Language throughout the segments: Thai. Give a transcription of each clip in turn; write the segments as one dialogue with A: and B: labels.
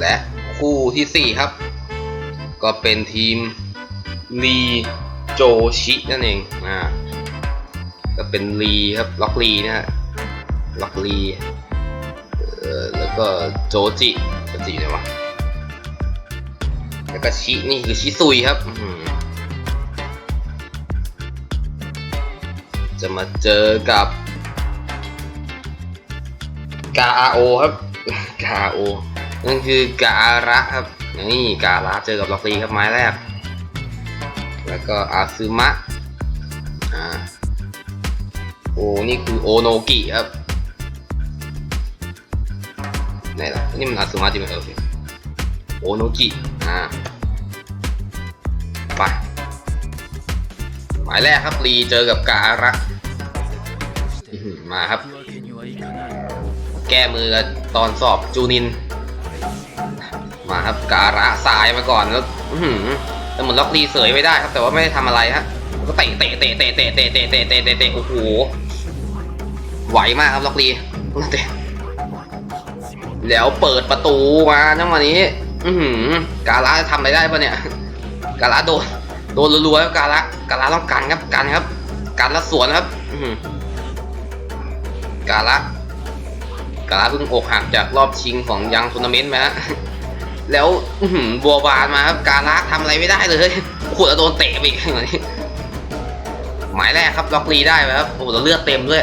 A: และคู่ที่สี่ครับ ก็เป็นทีมลีโจชินั่นเองอ่าก็เป็นลีครับล็อกลีนะฮะล็อกลีเอ่อแล้วก็โจจิโจจิไหนวะแล้วก็ชิ นี่คือชิซุยครับจะมาเจอกับ กาโอครับ กาโอนั่นคือการะครับนี่การะเจอกับล็อกลีครับไม้แรก แล้วก็อาซึมะอ่าโอ้นี่คือโอโนกิครับไหนล่ะนี่มันอาซึมะจริงไหมเออโอโนกิอ่าไปหมายแรกครับลีเจอกับการะอื้อหือ มาครับ แก้มือตอนสอบจูนิน มาครับการะสายมาก่อนแล้วแต่เหมือนล็อกลีเสยไม่ได้ครับ แต่ว่าไม่ได้ทำอะไรฮะก็เตะเตะเตะเตะเตะเตะเตะเตะเตะเตะเตะโอ้โหไหวมากครับล็อกลีเตะแล้วเปิดประตูมาจังหวะนี้ อืการะจะทำอะไรได้ปะเนี่ย การะโดนโดนรัวๆครับการะการะต้องกันครับกันครับ กันแล้วสวนครับ อื การะกาลาเพิ่งอกหักจากรอบชิงของยังทัวร์นาเมนต์มาฮะแล้วบัวบานมาครับ กาลาทำอะไรไม่ได้เลยโอ้โหโดนเตะไปอีกอย่างนี้หมายแรกครับล็อกลีได้ไหมครับโอ้โหเลือดเต็มด้วย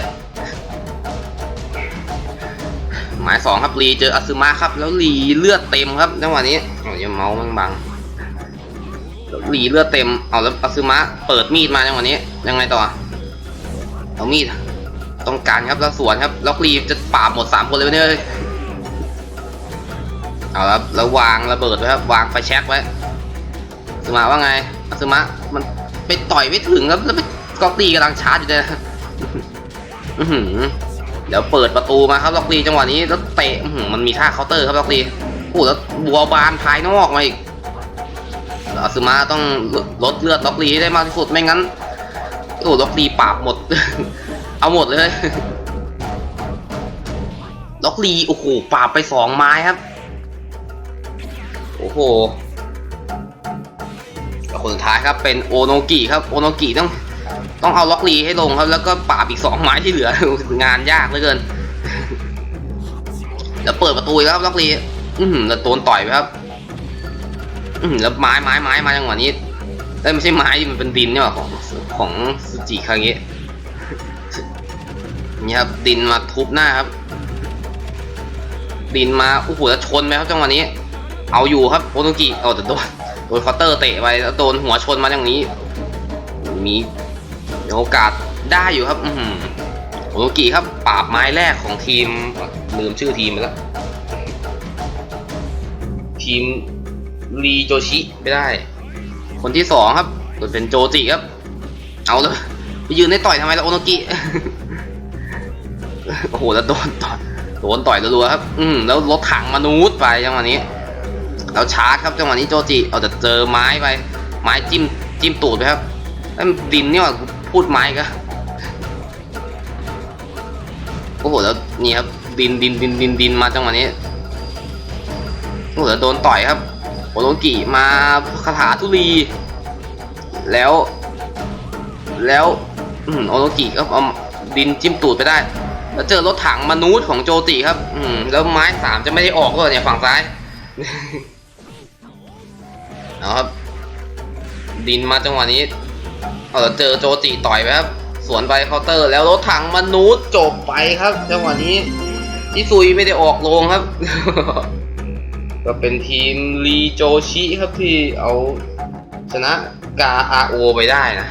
A: หมายสองครับลีเจออาซึมะครับ แล้วลีเลือดเต็มครับจังหวะนี้โอ้ยเมาส์มันบังแล้วลีเลือดเต็ม เอาแล้วอาซึมะเปิดมีดมาจังหวะนี้ ยังไงต่อ เอามีด ต้องการครับแล้วสวนครับล็อกลีจะปราบหมดสามคนเลยไหมเนี่ยเอาละแล้ววางระเบิดไว้ครับวางไฟแช็กไว้สมาว่าไงสมามันไปต่อยไม่ถึงครับแล้วไปล็อกลีกำลังชาร์จอยู่เลยเดี๋ยวเปิดประตูมาครับล็อกลีจังหวะนี้แล้วเตะมันมีท่าเคาน์เตอร์ครับล็อกลีโอ้แล้วบัวบานภายนอกมาอีกอาสมาต้องลดเลือดล็อกลีให้ได้มากที่สุดไม่งั้นโอ้ล็อกลีปราบหมด เอาหมดเลย ล็อกลีโอ้โหปราบไปสองไม้ครับ โอ้โหคนสุดท้ายครับเป็นโอโนกิครับโอโนกิต้องต้องเอาล็อกลีให้ลงครับ แล้วก็ปราบอีกสองไม้ที่เหลืองานยากเหลือเกิน แล้วเปิดประตูแล้วครับล็อกลีอือหือแล้วโดนต่อยไปครับ อือหือแล้วไม้ไม้ไม้มาจังหวะนี้เอ้ไม่ใช่ไม้มันเป็นดินเนี่ยของของสุจิคางเงะ นี่ครับดินมาทุบหน้าครับ ดินมาโอ้โหแล้วชนไหมครับจังหวะนี้ เอาอยู่ครับโอโนกิเอาแต่โดนโดนคาน์เตอร์เตะไปแล้วโดนหัวชนมาอย่างนี้ มีโอกาสได้อยู่ครับ อืโอโนกิครับปราบไม้แรกของทีมลืมชื่อทีมไปแล้วทีมรีโจชิไม่ได้ คนที่สองครับเป็นโจจิครับ เอาเลยไปยืนในต่อยทำไมล่ะโอโนกิ โอ้โหแล้วโดนต่อยโดนต่อยรัวๆครับ อืมแล้วรถถังมานูดไปจังหวะนี้แล้วชาร์จครับจังหวะนี้โจจิเอาแต่เจอไม้ไป ไม้จิ้มจิ้มตูดไปครับนั่นดินนี่ว่าพูดไม้ก็โอ้โหแล้วนี่ครับดินดินดินดินดินมาจังหวะนี้โอ้โหแล้วโดนต่อยครับโอโนกิมาคาถาทุลี แล้ว แล้วโอโนกิก็เอาดินจิ้มตูดไปได้ แล้วเจอรถถังมนูษย์ของโจติครับ อืมแล้วไม้สามจะไม่ได้ออกเลยเนี่ยฝั่งซ้ายเอาครับ ดินมาจังหวะนี้เอาแล้วเจอโจติต่อยไปครับ สวนไปเคาน์เตอร์ แล้วรถถังมนูษย์จบไปครับ จังหวะนี้อิซุยไม่ได้ออกโรงครับ ก็เป็นทีมรีโจชิครับที่เอาชนะกาอาโอไปได้นะ